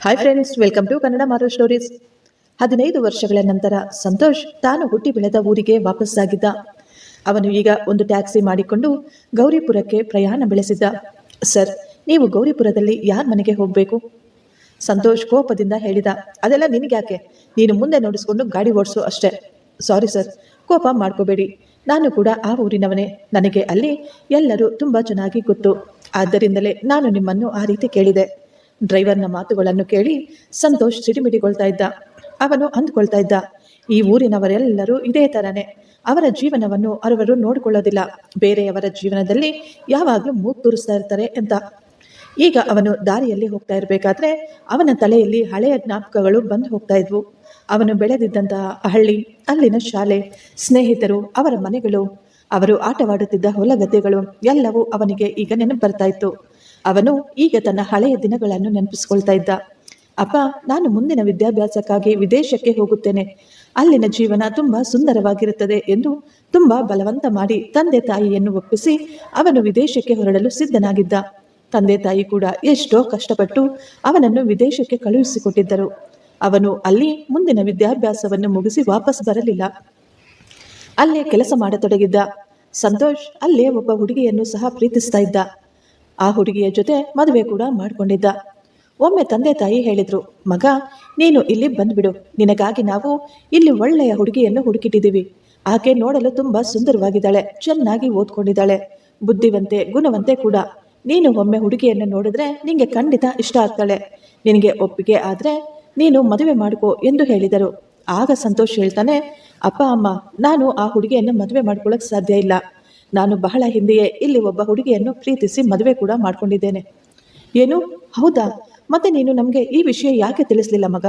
Hi friends welcome to Kannada ಮಾರೋ stories ಹದಿನೈದು ವರ್ಷಗಳ ನಂತರ ಸಂತೋಷ್ ತಾನು ಹುಟ್ಟಿ ಬೆಳೆದ ಊರಿಗೆ ವಾಪಸ್ಸಾಗಿದ್ದ. ಅವನು ಈಗ ಒಂದು ಟ್ಯಾಕ್ಸಿ ಮಾಡಿಕೊಂಡು ಗೌರಿಪುರಕ್ಕೆ ಪ್ರಯಾಣ ಬೆಳೆಸಿದ್ದ. ಸರ್, ನೀವು ಗೌರಿಪುರದಲ್ಲಿ ಯಾರ ಮನೆಗೆ ಹೋಗಬೇಕು? ಸಂತೋಷ್ ಕೋಪದಿಂದ ಹೇಳಿದ. ಅದೆಲ್ಲ ನಿನಗ್ಯಾಕೆ? ನೀನು ಮುಂದೆ ನೋಡಿಸ್ಕೊಂಡು ಗಾಡಿ ಓಡಿಸು ಅಷ್ಟೇ. ಸಾರಿ ಸರ್ ಕೋಪ ಮಾಡ್ಕೋಬೇಡಿ. ನಾನು ಕೂಡ ಆ ಊರಿನವನೇ. ನನಗೆ ಅಲ್ಲಿ ಎಲ್ಲರೂ ತುಂಬ ಚೆನ್ನಾಗಿ ಗೊತ್ತು. ಆದ್ದರಿಂದಲೇ ನಾನು ನಿಮ್ಮನ್ನು ಆ ರೀತಿ ಕೇಳಿದೆ. ಡ್ರೈವರ್ನ ಮಾತುಗಳನ್ನು ಕೇಳಿ ಸಂತೋಷ್ ಸಿಡಿಮಿಡಿಗೊಳ್ತಾ ಇದ್ದ. ಅವನು ಅಂದ್ಕೊಳ್ತಾ ಇದ್ದ, ಈ ಊರಿನವರೆಲ್ಲರೂ ಇದೇ ಥರನೇ ಅವರ ಜೀವನವನ್ನು ಅವರವರು ನೋಡಿಕೊಳ್ಳೋದಿಲ್ಲ. ಬೇರೆಯವರ ಜೀವನದಲ್ಲಿ ಯಾವಾಗಲೂ ಮೂಗು ತೂರಿಸ್ತಾ ಇರ್ತಾರೆ ಅಂತ ಈಗ ಅವನು ದಾರಿಯಲ್ಲಿ ಹೋಗ್ತಾ ಇರಬೇಕಾದ್ರೆ ಅವನ ತಲೆಯಲ್ಲಿ ಹಳೆಯ ಜ್ಞಾಪಕಗಳು ಬಂದು ಹೋಗ್ತಾ ಇದ್ವು. ಅವನು ಬೆಳೆದಿದ್ದಂತಹ ಹಳ್ಳಿ, ಅಲ್ಲಿನ ಶಾಲೆ, ಸ್ನೇಹಿತರು, ಅವರ ಮನೆಗಳು, ಅವರು ಆಟವಾಡುತ್ತಿದ್ದ ಹೊಲಗದ್ದೆಗಳು, ಎಲ್ಲವೂ ಅವನಿಗೆ ಈಗ ನೆನಪು ಬರ್ತಾ ಇತ್ತು. ಅವನು ಈಗ ತನ್ನ ಹಳೆಯ ದಿನಗಳನ್ನು ನೆನಪಿಸ್ಕೊಳ್ತಾ ಇದ್ದ. ಅಪ್ಪ, ನಾನು ಮುಂದಿನ ವಿದ್ಯಾಭ್ಯಾಸಕ್ಕಾಗಿ ವಿದೇಶಕ್ಕೆ ಹೋಗುತ್ತೇನೆ. ಅಲ್ಲಿನ ಜೀವನ ತುಂಬಾ ಸುಂದರವಾಗಿರುತ್ತದೆ ಎಂದು ತುಂಬಾ ಬಲವಂತ ಮಾಡಿ ತಂದೆ ತಾಯಿಯನ್ನು ಒಪ್ಪಿಸಿ ಅವನು ವಿದೇಶಕ್ಕೆ ಹೊರಡಲು ಸಿದ್ಧನಾಗಿದ್ದ. ತಂದೆ ತಾಯಿ ಕೂಡ ಎಷ್ಟೋ ಕಷ್ಟಪಟ್ಟು ಅವನನ್ನು ವಿದೇಶಕ್ಕೆ ಕಳುಹಿಸಿಕೊಟ್ಟಿದ್ದರು. ಅವನು ಅಲ್ಲಿ ಮುಂದಿನ ವಿದ್ಯಾಭ್ಯಾಸವನ್ನು ಮುಗಿಸಿ ವಾಪಸ್ ಬರಲಿಲ್ಲ. ಅಲ್ಲೇ ಕೆಲಸ ಮಾಡತೊಡಗಿದ್ದ. ಸಂತೋಷ್ ಅಲ್ಲೇ ಒಬ್ಬ ಹುಡುಗಿಯನ್ನು ಸಹ ಪ್ರೀತಿಸ್ತಾ ಇದ್ದ. ಆ ಹುಡುಗಿಯ ಜೊತೆ ಮದುವೆ ಕೂಡ ಮಾಡಿಕೊಂಡಿದ್ದ. ಒಮ್ಮೆ ತಂದೆ ತಾಯಿ ಹೇಳಿದ್ರು, ಮಗ, ನೀನು ಇಲ್ಲಿ ಬಂದ್ಬಿಡು. ನಿನಗಾಗಿ ನಾವು ಇಲ್ಲಿ ಒಳ್ಳೆಯ ಹುಡುಗಿಯನ್ನು ಹುಡುಕಿಟ್ಟಿದ್ದೀವಿ. ಆಕೆ ನೋಡಲು ತುಂಬಾ ಸುಂದರವಾಗಿದ್ದಾಳೆ, ಚೆನ್ನಾಗಿ ಓದ್ಕೊಂಡಿದ್ದಾಳೆ. ಬುದ್ಧಿವಂತೆ, ಗುಣವಂತೆ ಕೂಡ. ನೀನು ಒಮ್ಮೆ ಹುಡುಗಿಯನ್ನು ನೋಡಿದ್ರೆ ನಿಂಗೆ ಖಂಡಿತ ಇಷ್ಟ ಆಗ್ತಾಳೆ. ನಿನಗೆ ಒಪ್ಪಿಗೆ ಆದ್ರೆ ನೀನು ಮದುವೆ ಮಾಡ್ಕೋ ಎಂದು ಹೇಳಿದರು. ಆಗ ಸಂತೋಷ್ ಹೇಳ್ತಾನೆ, ಅಪ್ಪ, ಅಮ್ಮ, ನಾನು ಆ ಹುಡುಗಿಯನ್ನು ಮದುವೆ ಮಾಡ್ಕೊಳ್ಳೋಕೆ ಸಾಧ್ಯ ಇಲ್ಲ. ನಾನು ಬಹಳ ಹಿಂದೆಯೇ ಇಲ್ಲಿ ಒಬ್ಬ ಹುಡುಗಿಯನ್ನು ಪ್ರೀತಿಸಿ ಮದುವೆ ಕೂಡ ಮಾಡಿಕೊಂಡಿದ್ದೇನೆ. ಏನು? ಹೌದಾ? ಮತ್ತೆ ನೀನು ನಮಗೆ ಈ ವಿಷಯ ಯಾಕೆ ತಿಳಿಸ್ಲಿಲ್ಲ ಮಗ?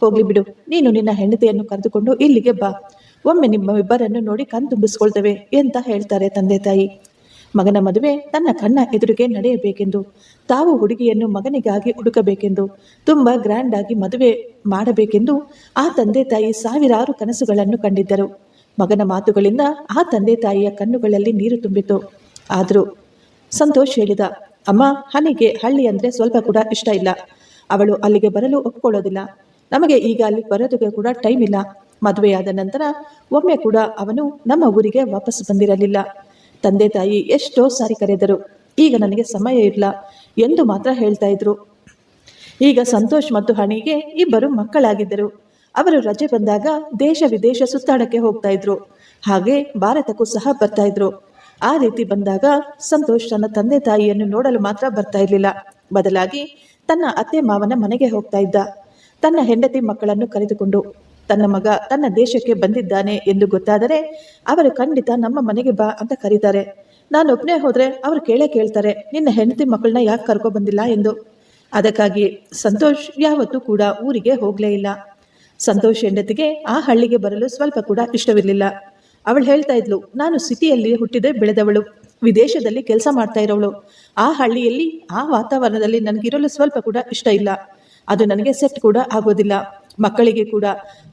ಹೋಗ್ಲಿ ಬಿಡು. ನೀನು ನಿನ್ನ ಹೆಂಡತಿಯನ್ನು ಕರೆದುಕೊಂಡು ಇಲ್ಲಿಗೆ ಬಾ. ಒಮ್ಮೆ ನಿಮ್ಮ ಇಬ್ಬರನ್ನು ನೋಡಿ ಕಣ್ ತುಂಬಿಸ್ಕೊಳ್ತೇವೆ ಅಂತ ಹೇಳ್ತಾರೆ ತಂದೆ ತಾಯಿ. ಮಗನ ಮದುವೆ ತನ್ನ ಕಣ್ಣ ಎದುರಿಗೆ ನಡೆಯಬೇಕೆಂದು, ತಾವು ಹುಡುಗಿಯನ್ನು ಮಗನಿಗಾಗಿ ಹುಡುಕಬೇಕೆಂದು, ತುಂಬ ಗ್ರ್ಯಾಂಡ್ ಆಗಿ ಮದುವೆ ಮಾಡಬೇಕೆಂದು ಆ ತಂದೆ ತಾಯಿ ಸಾವಿರಾರು ಕನಸುಗಳನ್ನು ಕಂಡಿದ್ದರು. ಮಗನ ಮಾತುಗಳಿಂದ ಆ ತಂದೆ ತಾಯಿಯ ಕಣ್ಣುಗಳಲ್ಲಿ ನೀರು ತುಂಬಿತು ಆದರೂ ಸಂತೋಷ್ ಹೇಳಿದ, ಅಮ್ಮ, ಹನಿಗೆ ಹಳ್ಳಿ ಅಂದರೆ ಸ್ವಲ್ಪ ಕೂಡ ಇಷ್ಟ ಇಲ್ಲ. ಅವಳು ಅಲ್ಲಿಗೆ ಬರಲು ಒಪ್ಕೊಳ್ಳೋದಿಲ್ಲ. ನಮಗೆ ಈಗ ಅಲ್ಲಿ ಬರೋದಕ್ಕೆ ಕೂಡ ಟೈಮ್ ಇಲ್ಲ. ಮದುವೆಯಾದ ನಂತರ ಒಮ್ಮೆ ಕೂಡ ಅವನು ನಮ್ಮ ಊರಿಗೆ ವಾಪಸ್ ಬಂದಿರಲಿಲ್ಲ. ತಂದೆ ತಾಯಿ ಎಷ್ಟೋ ಸಾರಿ ಕರೆದರು, ಈಗ ನನಗೆ ಸಮಯ ಇಲ್ಲ ಎಂದು ಮಾತ್ರ ಹೇಳ್ತಾ ಇದ್ರು. ಈಗ ಸಂತೋಷ್ ಮತ್ತು ಹಣಿಗೆ ಇಬ್ಬರು ಮಕ್ಕಳಾಗಿದ್ದರು. ಅವರು ರಜೆ ಬಂದಾಗ ದೇಶ ವಿದೇಶ ಸುತ್ತಾಡಕ್ಕೆ ಹೋಗ್ತಾ ಇದ್ರು. ಹಾಗೆ ಭಾರತಕ್ಕೂ ಸಹ ಬರ್ತಾ ಇದ್ರು. ಆ ರೀತಿ ಬಂದಾಗ ಸಂತೋಷ್ ತನ್ನ ತಂದೆ ತಾಯಿಯನ್ನು ನೋಡಲು ಮಾತ್ರ ಬರ್ತಾ ಇರಲಿಲ್ಲ. ಬದಲಾಗಿ ತನ್ನ ಅತ್ತೆ ಮಾವನ ಮನೆಗೆ ಹೋಗ್ತಾ ಇದ್ದ. ತನ್ನ ಹೆಂಡತಿ ಮಕ್ಕಳನ್ನು ಕರೆದುಕೊಂಡು, ತನ್ನ ಮಗ ತನ್ನ ದೇಶಕ್ಕೆ ಬಂದಿದ್ದಾನೆ ಎಂದು ಗೊತ್ತಾದರೆ ಅವರು ಖಂಡಿತ ನಮ್ಮ ಮನೆಗೆ ಬಾ ಅಂತ ಕರೀತಾರೆ. ನಾನು ಒಬ್ಬನೇ ಹೋದ್ರೆ ಅವರು ಕೇಳೇ ಕೇಳ್ತಾರೆ, ನಿನ್ನ ಹೆಂಡತಿ ಮಕ್ಕಳನ್ನ ಯಾಕೆ ಕರ್ಕೊ ಬಂದಿಲ್ಲ ಎಂದು. ಅದಕ್ಕಾಗಿ ಸಂತೋಷ್ ಯಾವತ್ತೂ ಕೂಡ ಊರಿಗೆ ಹೋಗಲೇ ಇಲ್ಲ. ಸಂತೋಷ್ ಹೆಂಡತಿಗೆ ಆ ಹಳ್ಳಿಗೆ ಬರಲು ಸ್ವಲ್ಪ ಕೂಡ ಇಷ್ಟವಿರಲಿಲ್ಲ. ಅವಳು ಹೇಳ್ತಾ ಇದ್ಲು, ನಾನು ಸಿಟಿಯಲ್ಲಿ ಹುಟ್ಟಿದೆ, ಬೆಳೆದವಳು. ವಿದೇಶದಲ್ಲಿ ಕೆಲಸ ಮಾಡ್ತಾ ಇರೋವಳು. ಆ ಹಳ್ಳಿಯಲ್ಲಿ, ಆ ವಾತಾವರಣದಲ್ಲಿ ನನಗಿರಲು ಸ್ವಲ್ಪ ಕೂಡ ಇಷ್ಟ ಇಲ್ಲ. ಅದು ನನಗೆ ಸೆಟ್ ಕೂಡ ಆಗೋದಿಲ್ಲ. ಮಕ್ಕಳಿಗೆ ಕೂಡ.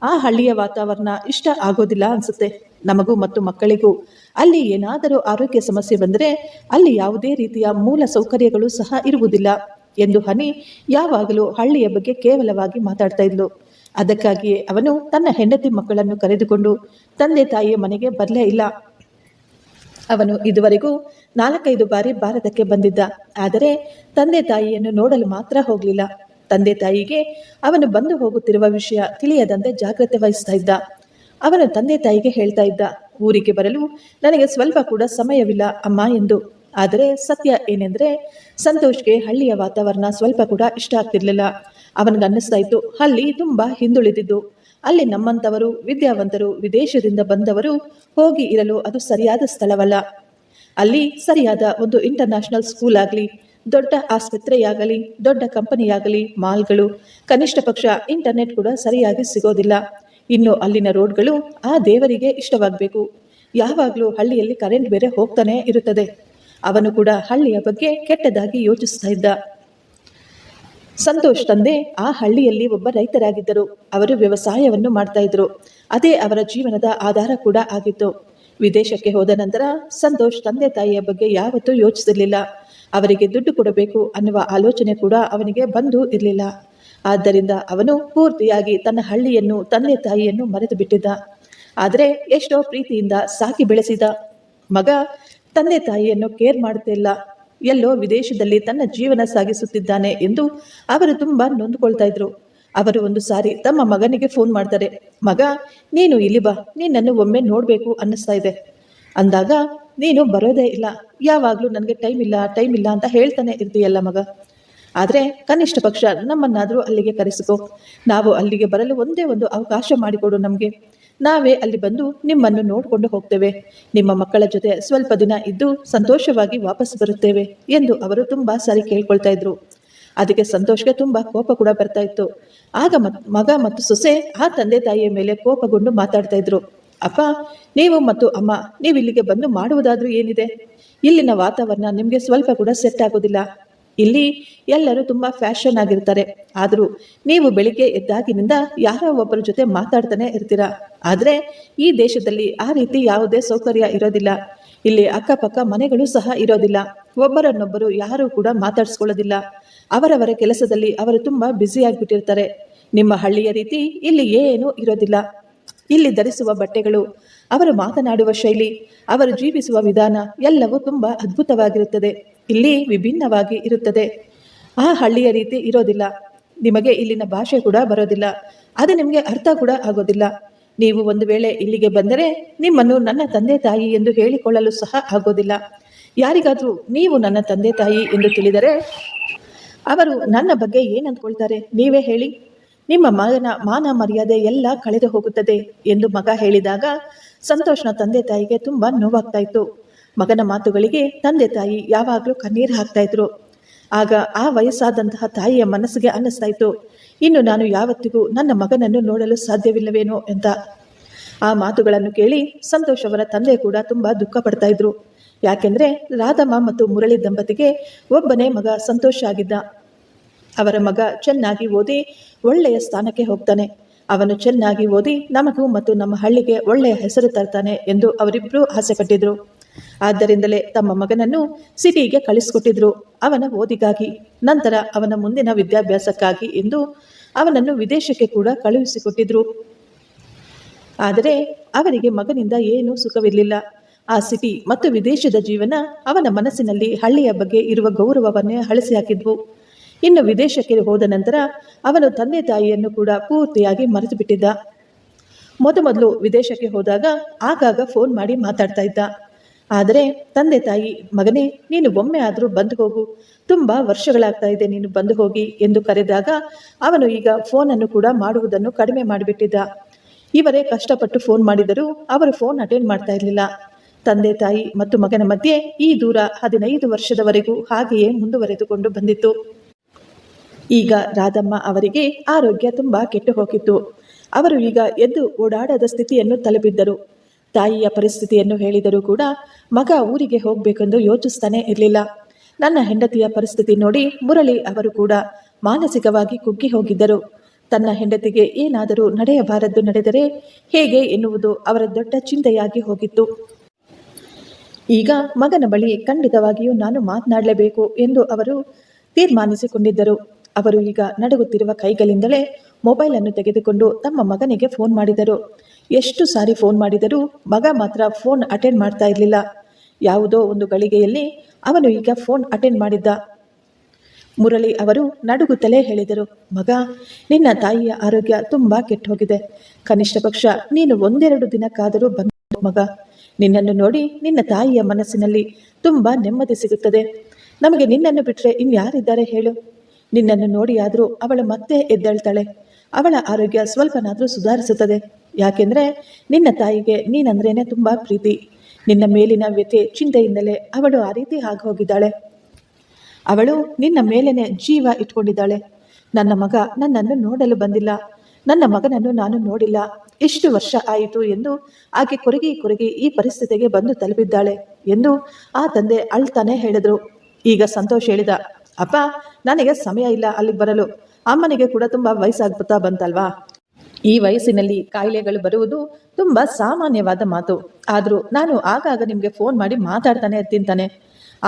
ಆ ಹಳ್ಳಿಯ ವಾತಾವರಣ ಇಷ್ಟ ಆಗೋದಿಲ್ಲ ಅನ್ಸುತ್ತೆ, ನಮಗೂ ಮತ್ತು ಮಕ್ಕಳಿಗೂ. ಅಲ್ಲಿ ಏನಾದರೂ ಆರೋಗ್ಯ ಸಮಸ್ಯೆ ಬಂದರೆ, ಅಲ್ಲಿ ಯಾವುದೇ ರೀತಿಯ ಮೂಲ ಸೌಕರ್ಯಗಳು ಸಹ ಇರುವುದಿಲ್ಲ, ಎಂದು ಹನಿ ಯಾವಾಗಲೂ ಹಳ್ಳಿಯ ಬಗ್ಗೆ ಕೇವಲವಾಗಿ ಮಾತಾಡ್ತಾ ಇದ್ಲು. ಅದಕ್ಕಾಗಿಯೇ ಅವನು ತನ್ನ ಹೆಂಡತಿ ಮಕ್ಕಳನ್ನು ಕರೆದುಕೊಂಡು ತಂದೆ ತಾಯಿಯ ಮನೆಗೆ ಬರಲೇ ಇಲ್ಲ. ಅವನು ಇದುವರೆಗೂ ನಾಲ್ಕೈದು ಬಾರಿ ಭಾರತಕ್ಕೆ ಬಂದಿದ್ದ. ಆದರೆ ತಂದೆ ತಾಯಿಯನ್ನು ನೋಡಲು ಮಾತ್ರ ಹೋಗಲಿಲ್ಲ. ತಂದೆ ತಾಯಿಗೆ ಅವನು ಬಂದು ಹೋಗುತ್ತಿರುವ ವಿಷಯ ತಿಳಿಯದಂತೆ ಜಾಗ್ರತೆ ವಹಿಸ್ತಾ ಇದ್ದ. ಅವನು ತಂದೆ ತಾಯಿಗೆ ಹೇಳ್ತಾ ಇದ್ದ, ಊರಿಗೆ ಬರಲು ನನಗೆ ಸ್ವಲ್ಪ ಕೂಡ ಸಮಯವಿಲ್ಲ ಅಮ್ಮ ಎಂದು. ಆದರೆ ಸತ್ಯ ಏನೆಂದರೆ, ಸಂತೋಷ್ಗೆ ಹಳ್ಳಿಯ ವಾತಾವರಣ ಸ್ವಲ್ಪ ಕೂಡ ಇಷ್ಟ ಆಗ್ತಿರ್ಲಿಲ್ಲ. ಅವನಿಗೆ ಅಲ್ಲಿ ತುಂಬಾ ಹಿಂದುಳಿದಿದ್ದು. ಅಲ್ಲಿ ನಮ್ಮಂಥವರು, ವಿದ್ಯಾವಂತರು, ವಿದೇಶದಿಂದ ಬಂದವರು ಹೋಗಿ ಇರಲು ಅದು ಸರಿಯಾದ ಸ್ಥಳವಲ್ಲ. ಅಲ್ಲಿ ಸರಿಯಾದ ಒಂದು ಇಂಟರ್ನ್ಯಾಷನಲ್ ಸ್ಕೂಲ್ ಆಗಲಿ, ದೊಡ್ಡ ಆಸ್ಪತ್ರೆಯಾಗಲಿ, ದೊಡ್ಡ ಕಂಪನಿಯಾಗಲಿ, ಮಾಲ್ಗಳು, ಕನಿಷ್ಠ ಪಕ್ಷ ಇಂಟರ್ನೆಟ್ ಕೂಡ ಸರಿಯಾಗಿ ಸಿಗೋದಿಲ್ಲ. ಇನ್ನು ಅಲ್ಲಿನ ರೋಡ್ಗಳು ಆ ದೇವರಿಗೆ ಇಷ್ಟವಾಗಬೇಕು. ಯಾವಾಗಲೂ ಹಳ್ಳಿಯಲ್ಲಿ ಕರೆಂಟ್ ಬೇರೆ ಹೋಗ್ತಾನೆ ಇರುತ್ತದೆ. ಅವನು ಕೂಡ ಹಳ್ಳಿಯ ಬಗ್ಗೆ ಕೆಟ್ಟದಾಗಿ ಯೋಚಿಸ್ತಾ ಇದ್ದ. ಸಂತೋಷ್ ತಂದೆ ಆ ಹಳ್ಳಿಯಲ್ಲಿ ಒಬ್ಬ ರೈತರಾಗಿದ್ದರು. ಅವರು ವ್ಯವಸಾಯವನ್ನು ಮಾಡ್ತಾ ಇದ್ರು. ಅದೇ ಅವರ ಜೀವನದ ಆಧಾರ ಕೂಡ ಆಗಿತ್ತು. ವಿದೇಶಕ್ಕೆ ಹೋದ ನಂತರ ಸಂತೋಷ್ ತಂದೆ ತಾಯಿಯ ಬಗ್ಗೆ ಯಾವತ್ತೂ ಯೋಚಿಸಲಿಲ್ಲ ಅವರಿಗೆ ದುಡ್ಡು ಕೊಡಬೇಕು ಅನ್ನುವ ಆಲೋಚನೆ ಕೂಡ ಅವನಿಗೆ ಬಂದು ಇರಲಿಲ್ಲ. ಆದ್ದರಿಂದ ಅವನು ಪೂರ್ತಿಯಾಗಿ ತನ್ನ ಹಳ್ಳಿಯನ್ನು, ತಂದೆ ತಾಯಿಯನ್ನು ಮರೆತು ಬಿಟ್ಟಿದ್ದ. ಆದರೆ ಎಷ್ಟೋ ಪ್ರೀತಿಯಿಂದ ಸಾಕಿ ಬೆಳೆಸಿದ. ಮಗ ತಂದೆ ತಾಯಿಯನ್ನು ಕೇರ್ ಮಾಡುತ್ತಿಲ್ಲ. ಎಲ್ಲೋ ವಿದೇಶದಲ್ಲಿ ತನ್ನ ಜೀವನ ಸಾಗಿಸುತ್ತಿದ್ದಾನೆ ಎಂದು ಅವರು ತುಂಬಾ ನೊಂದುಕೊಳ್ತಾ ಇದ್ರು. ಅವರು ಒಂದು ಸಾರಿ ತಮ್ಮ ಮಗನಿಗೆ ಫೋನ್ ಮಾಡ್ತಾರೆ. ಮಗ, ನೀನು ಇಲ್ಲಿ ಬಾ, ನಿನ್ನನ್ನು ಒಮ್ಮೆ ನೋಡಬೇಕು ಅನ್ನಿಸ್ತಾ ಇದೆ. ಅಂದಾಗ, ನೀನು ಬರೋದೇ ಇಲ್ಲ, ಯಾವಾಗಲೂ ನನಗೆ ಟೈಮ್ ಇಲ್ಲ ಟೈಮ್ ಇಲ್ಲ ಅಂತ ಹೇಳ್ತಾನೆ ಇರ್ತೀಯಲ್ಲ ಮಗ. ಆದರೆ ಕನಿಷ್ಠ ಪಕ್ಷ ನಮ್ಮನ್ನಾದರೂ ಅಲ್ಲಿಗೆ ಕರೆಸಿಕೊ. ನಾವು ಅಲ್ಲಿಗೆ ಬರಲು ಒಂದೇ ಒಂದು ಅವಕಾಶ ಮಾಡಿಕೊಡು ನಮಗೆ. ನಾವೇ ಅಲ್ಲಿ ಬಂದು ನಿಮ್ಮನ್ನು ನೋಡಿಕೊಂಡು ಹೋಗ್ತೇವೆ. ನಿಮ್ಮ ಮಕ್ಕಳ ಜೊತೆ ಸ್ವಲ್ಪ ದಿನ ಇದ್ದು ಸಂತೋಷವಾಗಿ ವಾಪಸ್ ಬರುತ್ತೇವೆ ಎಂದು ಅವರು ತುಂಬಾ ಸಾರಿ ಕೇಳ್ಕೊಳ್ತಾ ಇದ್ರು. ಅದಕ್ಕೆ ಸಂತೋಷ್ಗೆ ತುಂಬಾ ಕೋಪ ಕೂಡ ಬರ್ತಾ ಇತ್ತು. ಆಗ ಮಗ ಮತ್ತು ಸೊಸೆ ಆ ತಂದೆ ತಾಯಿಯ ಮೇಲೆ ಕೋಪಗೊಂಡು ಮಾತಾಡ್ತಾ ಇದ್ರು. ಅಪ್ಪ, ನೀವು ಮತ್ತು ಅಮ್ಮ, ನೀವು ಇಲ್ಲಿಗೆ ಬಂದು ಮಾಡುವುದಾದ್ರೂ ಏನಿದೆ? ಇಲ್ಲಿನ ವಾತಾವರಣ ನಿಮಗೆ ಸ್ವಲ್ಪ ಕೂಡ ಸೆಟ್ ಆಗೋದಿಲ್ಲ. ಇಲ್ಲಿ ಎಲ್ಲರೂ ತುಂಬಾ ಫ್ಯಾಷನ್ ಆಗಿರ್ತಾರೆ. ಆದರೂ ನೀವು ಬೆಳಿಗ್ಗೆ ಎದ್ದಾಗಿನಿಂದ ಯಾರೋ ಒಬ್ಬರ ಜೊತೆ ಮಾತಾಡ್ತಾನೆ ಇರ್ತೀರಾ? ಆದರೆ ಈ ದೇಶದಲ್ಲಿ ಆ ರೀತಿ ಯಾವುದೇ ಸೌಕರ್ಯ ಇರೋದಿಲ್ಲ. ಇಲ್ಲಿ ಅಕ್ಕಪಕ್ಕ ಮನೆಗಳು ಸಹ ಇರೋದಿಲ್ಲ. ಒಬ್ಬರನ್ನೊಬ್ಬರು ಯಾರೂ ಕೂಡ ಮಾತಾಡಿಸ್ಕೊಳ್ಳೋದಿಲ್ಲ. ಅವರವರ ಕೆಲಸದಲ್ಲಿ ಅವರು ತುಂಬಾ ಬ್ಯುಸಿ ಆಗಿಬಿಟ್ಟಿರ್ತಾರೆ. ನಿಮ್ಮ ಹಳ್ಳಿಯ ರೀತಿ ಇಲ್ಲಿ ಏನೂ ಇರೋದಿಲ್ಲ. ಇಲ್ಲಿ ಧರಿಸುವ ಬಟ್ಟೆಗಳು, ಅವರು ಮಾತನಾಡುವ ಶೈಲಿ, ಅವರು ಜೀವಿಸುವ ವಿಧಾನ ಎಲ್ಲವೂ ತುಂಬಾ ಅದ್ಭುತವಾಗಿರುತ್ತದೆ. ಇಲ್ಲಿ ವಿಭಿನ್ನವಾಗಿ ಇರುತ್ತದೆ. ಆ ಹಳ್ಳಿಯ ರೀತಿ ಇರೋದಿಲ್ಲ. ನಿಮಗೆ ಇಲ್ಲಿನ ಭಾಷೆ ಕೂಡ ಬರೋದಿಲ್ಲ. ಅದು ನಿಮಗೆ ಅರ್ಥ ಕೂಡ ಆಗೋದಿಲ್ಲ. ನೀವು ಒಂದು ವೇಳೆ ಇಲ್ಲಿಗೆ ಬಂದರೆ ನಿಮ್ಮನ್ನು ನನ್ನ ತಂದೆ ತಾಯಿ ಎಂದು ಹೇಳಿಕೊಳ್ಳಲು ಸಹ ಆಗೋದಿಲ್ಲ. ಯಾರಿಗಾದರೂ ನೀವು ನನ್ನ ತಂದೆ ತಾಯಿ ಎಂದು ತಿಳಿದರೆ ಅವರು ನನ್ನ ಬಗ್ಗೆ ಏನು ಅಂದ್ಕೊಳ್ತಾರೆ? ನೀವೇ ಹೇಳಿ. ನಿಮ್ಮ ಮಗನ ಮಾನ ಮರ್ಯಾದೆ ಎಲ್ಲ ಕಳೆದು ಹೋಗುತ್ತದೆ ಎಂದು ಮಗ ಹೇಳಿದಾಗ ಸಂತೋಷ್ನ ತಂದೆ ತಾಯಿಗೆ ತುಂಬಾ ನೋವಾಗ್ತಾ ಇತ್ತು. ಮಗನ ಮಾತುಗಳಿಗೆ, ತಂದೆ ತಾಯಿ ಯಾವಾಗಲೂ ಕಣ್ಣೀರು ಹಾಕ್ತಾ ಇದ್ರು. ಆಗ ಆ ವಯಸ್ಸಾದಂತಹ ತಾಯಿಯ ಮನಸ್ಸಿಗೆ ಅನ್ನಿಸ್ತಾ ಇತ್ತು. ಇನ್ನು ನಾನು ಯಾವತ್ತಿಗೂ ನನ್ನ ಮಗನನ್ನು ನೋಡಲು ಸಾಧ್ಯವಿಲ್ಲವೇನೋ ಅಂತ ಆ ಮಾತುಗಳನ್ನು ಕೇಳಿ ಸಂತೋಷ್ ಅವರ ತಂದೆ ಕೂಡ ತುಂಬಾ ದುಃಖ ಪಡ್ತಾ ಇದ್ರು. ಯಾಕೆಂದ್ರೆ ರಾಧಮ್ಮ ಮತ್ತು ಮುರಳಿ ದಂಪತಿಗೆ ಒಬ್ಬನೇ ಮಗ ಸಂತೋಷ ಆಗಿದ್ದ. ಅವರ ಮಗ ಚೆನ್ನಾಗಿ ಓದಿ ಒಳ್ಳೆಯ ಸ್ಥಾನಕ್ಕೆ ಹೋಗ್ತಾನೆ. ಅವನು ಚೆನ್ನಾಗಿ ಓದಿ ನಮಗೂ ಮತ್ತು ನಮ್ಮ ಹಳ್ಳಿಗೆ ಒಳ್ಳೆಯ ಹೆಸರು ತರ್ತಾನೆ ಎಂದು ಅವರಿಬ್ಬರೂ ಆಸೆ ಪಟ್ಟಿದ್ರು. ಆದ್ದರಿಂದಲೇ ತಮ್ಮ ಮಗನನ್ನು ಸಿಟಿಗೆ ಕಳಿಸ್ಕೊಟ್ಟಿದ್ರು. ಅವನ ಓದಿಗಾಗಿ, ನಂತರ ಅವನ ಮುಂದಿನ ವಿದ್ಯಾಭ್ಯಾಸಕ್ಕಾಗಿ ಎಂದು ಅವನನ್ನು ವಿದೇಶಕ್ಕೆ ಕೂಡ ಕಳುಹಿಸಿಕೊಟ್ಟಿದ್ರು. ಆದರೆ ಅವರಿಗೆ ಮಗನಿಂದ ಏನೂ ಸುಖವಿರಲಿಲ್ಲ. ಆ ಸಿಟಿ ಮತ್ತು ವಿದೇಶದ ಜೀವನ ಅವನ ಮನಸ್ಸಿನಲ್ಲಿ ಹಳ್ಳಿಯ ಬಗ್ಗೆ ಇರುವ ಗೌರವವನ್ನೇ ಅಳಿಸಿ ಹಾಕಿದ್ವು. ಇನ್ನು ವಿದೇಶಕ್ಕೆ ಹೋದ ನಂತರ ಅವನು ತಂದೆ ತಾಯಿಯನ್ನು ಕೂಡ ಪೂರ್ತಿಯಾಗಿ ಮರೆತು ಬಿಟ್ಟಿದ್ದ ಮೊದಮೊದಲು ವಿದೇಶಕ್ಕೆ ಹೋದಾಗ ಆಗಾಗ ಫೋನ್ ಮಾಡಿ ಮಾತಾಡ್ತಾ ಇದ್ದ. ಆದರೆ ತಂದೆ ತಾಯಿ, ಮಗನೇ, ನೀನು ಒಮ್ಮೆ ಆದರೂ ಬಂದು ಹೋಗು. ತುಂಬ ವರ್ಷಗಳಾಗ್ತಾ ಇದೆ ನೀನು ಬಂದು ಹೋಗಿ ಎಂದು ಕರೆದಾಗ ಅವನು ಈಗ ಫೋನನ್ನು ಕೂಡ ಮಾಡುವುದನ್ನು ಕಡಿಮೆ ಮಾಡಿಬಿಟ್ಟಿದ್ದ. ಇವರೇ ಕಷ್ಟಪಟ್ಟು ಫೋನ್ ಮಾಡಿದರೂ ಅವರು ಫೋನ್ ಅಟೆಂಡ್ ಮಾಡ್ತಾ ಇರಲಿಲ್ಲ. ತಂದೆ ತಾಯಿ ಮತ್ತು ಮಗನ ಮಧ್ಯೆ ಈ ದೂರ ಹದಿನೈದು ವರ್ಷದವರೆಗೂ ಹಾಗೆಯೇ ಮುಂದುವರೆದುಕೊಂಡು ಬಂದಿತ್ತು. ಈಗ ರಾಧಮ್ಮ ಅವರಿಗೆ ಆರೋಗ್ಯ ತುಂಬಾ ಕೆಟ್ಟು ಹೋಗಿತ್ತು ಅವರು ಈಗ ಎದ್ದು ಓಡಾಡದ ಸ್ಥಿತಿಯನ್ನು ತಲುಪಿದ್ದರು. ತಾಯಿಯ ಪರಿಸ್ಥಿತಿಯನ್ನು ಹೇಳಿದರೂ ಕೂಡ ಮಗ ಊರಿಗೆ ಹೋಗಬೇಕೆಂದು ಯೋಚಿಸ್ತಾನೆ ಇರಲಿಲ್ಲ. ನನ್ನ ಹೆಂಡತಿಯ ಪರಿಸ್ಥಿತಿ ನೋಡಿ ಮುರಳಿ ಅವರು ಕೂಡ ಮಾನಸಿಕವಾಗಿ ಕುಗ್ಗಿ ಹೋಗಿದ್ದರು. ತನ್ನ ಹೆಂಡತಿಗೆ ಏನಾದರೂ ನಡೆಯಬಾರದ್ದು ನಡೆದರೆ ಹೇಗೆ ಎನ್ನುವುದು ಅವರ ದೊಡ್ಡ ಚಿಂತೆಯಾಗಿ ಹೋಗಿತ್ತು. ಈಗ ಮಗನ ಬಳಿ ಖಂಡಿತವಾಗಿಯೂ ನಾನು ಮಾತನಾಡಲೇಬೇಕು ಎಂದು ಅವರು ತೀರ್ಮಾನಿಸಿಕೊಂಡಿದ್ದರು. ಅವರು ಈಗ ನಡುಗುತ್ತಿರುವ ಕೈಗಳಿಂದಲೇ ಮೊಬೈಲ್ ಅನ್ನು ತೆಗೆದುಕೊಂಡು ತಮ್ಮ ಮಗನಿಗೆ ಫೋನ್ ಮಾಡಿದರು. ಎಷ್ಟು ಸಾರಿ ಫೋನ್ ಮಾಡಿದರೂ ಮಗ ಮಾತ್ರ ಫೋನ್ ಅಟೆಂಡ್ ಮಾಡ್ತಾ ಇರಲಿಲ್ಲ. ಯಾವುದೋ ಒಂದು ಗಳಿಗೆಯಲ್ಲಿ ಅವನು ಈಗ ಫೋನ್ ಅಟೆಂಡ್ ಮಾಡಿದ್ದ. ಮುರಳಿ ಅವರು ನಡುಗುತ್ತಲೇ ಹೇಳಿದರು, ಮಗ, ನಿನ್ನ ತಾಯಿಯ ಆರೋಗ್ಯ ತುಂಬ ಕೆಟ್ಟ ಹೋಗಿದೆ ಕನಿಷ್ಠ ಪಕ್ಷ ನೀನು ಒಂದೆರಡು ದಿನಕ್ಕಾದರೂ ಬಂದು ಮಗ. ನಿನ್ನನ್ನು ನೋಡಿ ನಿನ್ನ ತಾಯಿಯ ಮನಸ್ಸಿನಲ್ಲಿ ತುಂಬ ನೆಮ್ಮದಿ ಸಿಗುತ್ತದೆ. ನಮಗೆ ನಿನ್ನನ್ನು ಬಿಟ್ಟರೆ ಇನ್ಯಾರಿದ್ದಾರೆ ಹೇಳು. ನಿನ್ನನ್ನು ನೋಡಿಯಾದರೂ ಅವಳು ಮತ್ತೆ ಎದ್ದೇಳ್ತಾಳೆ. ಅವಳ ಆರೋಗ್ಯ ಸ್ವಲ್ಪನಾದರೂ ಸುಧಾರಿಸುತ್ತದೆ. ಯಾಕೆಂದರೆ ನಿನ್ನ ತಾಯಿಗೆ ನೀನಂದ್ರೇನೆ ತುಂಬ ಪ್ರೀತಿ. ನಿನ್ನ ಮೇಲಿನ ವ್ಯಥೆ ಚಿಂತೆಯಿಂದಲೇ ಅವಳು ಆ ರೀತಿ ಆಗಿ ಹೋಗಿದ್ದಾಳೆ ಅವಳು ನಿನ್ನ ಮೇಲೇನೆ ಜೀವ ಇಟ್ಕೊಂಡಿದ್ದಾಳೆ. ನನ್ನ ಮಗ ನನ್ನನ್ನು ನೋಡಲು ಬಂದಿಲ್ಲ. ನನ್ನ ಮಗನನ್ನು ನಾನು ನೋಡಿಲ್ಲ. ಎಷ್ಟು ವರ್ಷ ಆಯಿತು ಎಂದು ಆಕೆ ಕೊರಗಿ ಕೊರಗಿ ಈ ಪರಿಸ್ಥಿತಿಗೆ ಬಂದು ತಲುಪಿದ್ದಾಳೆ ಎಂದು ಆ ತಂದೆ ಅಳ್ತಾನೆ ಹೇಳಿದ್ರು. ಈಗ ಸಂತೋಷ್ ಹೇಳಿದ, ಅಪ್ಪ, ನನಗೆ ಸಮಯ ಇಲ್ಲ ಅಲ್ಲಿಗೆ ಬರಲು. ಅಮ್ಮನಿಗೆ ಕೂಡ ತುಂಬಾ ವಯಸ್ಸಾಗ್ಬಿಡ್ತಾ ಬಂತಲ್ವಾ? ಈ ವಯಸ್ಸಿನಲ್ಲಿ ಕಾಯಿಲೆಗಳು ಬರುವುದು ತುಂಬಾ ಸಾಮಾನ್ಯವಾದ ಮಾತು. ಆದರೂ ನಾನು ಆಗಾಗ ನಿಮಗೆ ಫೋನ್ ಮಾಡಿ ಮಾತಾಡ್ತಾನೆ ಇರ್ತೀನಿ ತಾನೆ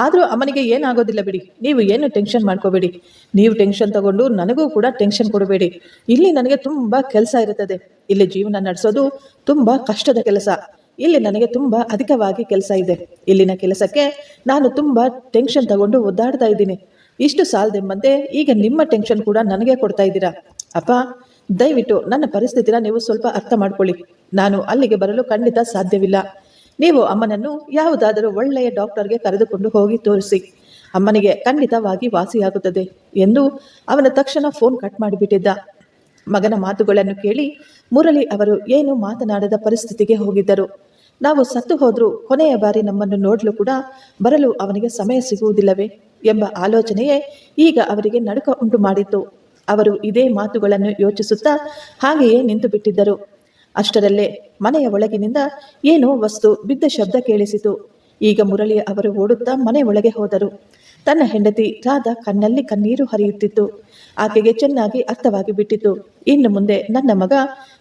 ಆದರೂ ಅಮ್ಮನಿಗೆ ಏನಾಗೋದಿಲ್ಲ ಬಿಡಿ. ನೀವು ಏನು ಟೆನ್ಷನ್ ಮಾಡ್ಕೋಬೇಡಿ. ನೀವು ಟೆನ್ಷನ್ ತಗೊಂಡು ನನಗೂ ಕೂಡ ಟೆನ್ಷನ್ ಕೊಡಬೇಡಿ. ಇಲ್ಲಿ ನನಗೆ ತುಂಬ ಕೆಲಸ ಇರುತ್ತದೆ. ಇಲ್ಲಿ ಜೀವನ ನಡೆಸೋದು ತುಂಬ ಕಷ್ಟದ ಕೆಲಸ. ಇಲ್ಲಿ ನನಗೆ ತುಂಬ ಅಧಿಕವಾಗಿ ಕೆಲಸ ಇದೆ. ಇಲ್ಲಿನ ಕೆಲಸಕ್ಕೆ ನಾನು ತುಂಬ ಟೆನ್ಷನ್ ತಗೊಂಡು ಒದ್ದಾಡ್ತಾ ಇದ್ದೀನಿ. ಇಷ್ಟು ಸಾಲದೆಂಬಂತೆ ಈಗ ನಿಮ್ಮ ಟೆನ್ಷನ್ ಕೂಡ ನನಗೆ ಕೊಡ್ತಾ ಇದ್ದೀರಾ? ಅಪ್ಪ, ದಯವಿಟ್ಟು ನನ್ನ ಪರಿಸ್ಥಿತಿನ ನೀವು ಸ್ವಲ್ಪ ಅರ್ಥ ಮಾಡ್ಕೊಳ್ಳಿ. ನಾನು ಅಲ್ಲಿಗೆ ಬರಲು ಖಂಡಿತ ಸಾಧ್ಯವಿಲ್ಲ. ನೀವು ಅಮ್ಮನನ್ನು ಯಾವುದಾದರೂ ಒಳ್ಳೆಯ ಡಾಕ್ಟರ್ಗೆ ಕರೆದುಕೊಂಡು ಹೋಗಿ ತೋರಿಸಿ. ಅಮ್ಮನಿಗೆ ಖಂಡಿತವಾಗಿ ವಾಸಿಯಾಗುತ್ತದೆ ಎಂದು ಅವನ ತಕ್ಷಣ ಫೋನ್ ಕಟ್ ಮಾಡಿಬಿಟ್ಟಿದ್ದ. ಮಗನ ಮಾತುಗಳನ್ನು ಕೇಳಿ ಮುರಳಿ ಅವರು ಏನು ಮಾತನಾಡದ ಪರಿಸ್ಥಿತಿಗೆ ಹೋಗಿದ್ದರು. ನಾವು ಸತ್ತು ಹೋದ್ರೂ ಕೊನೆಯ ಬಾರಿ ನಮ್ಮನ್ನು ನೋಡಲು ಕೂಡ ಬರಲು ಅವನಿಗೆ ಸಮಯ ಸಿಗುವುದಿಲ್ಲವೇ? ಎಂಬ ಆಲೋಚನೆಯೇ ಈಗ ಅವರಿಗೆ ನಡುಕ ಉಂಟು ಮಾಡಿತ್ತು ಅವರು ಇದೇ ಮಾತುಗಳನ್ನು ಯೋಚಿಸುತ್ತಾ ಹಾಗೆಯೇ ನಿಂತು ಬಿಟ್ಟಿದ್ದರು ಅಷ್ಟರಲ್ಲೇ ಮನೆಯ ಒಳಗಿನಿಂದ ಏನೋ ವಸ್ತು ಬಿದ್ದ ಶಬ್ದ ಕೇಳಿಸಿತು. ಈಗ ಮುರಳಿ ಅವರು ಓಡುತ್ತಾ ಮನೆ ಒಳಗೆ ಹೋದರು. ತನ್ನ ಹೆಂಡತಿ ರಾಧಾ ಕಣ್ಣಲ್ಲಿ ಕಣ್ಣೀರು ಹರಿಯುತ್ತಿತ್ತು. ಆಕೆಗೆ ಚೆನ್ನಾಗಿ ಅರ್ಥವಾಗಿ ಬಿಟ್ಟಿತು ಇನ್ನು ಮುಂದೆ ನನ್ನ ಮಗ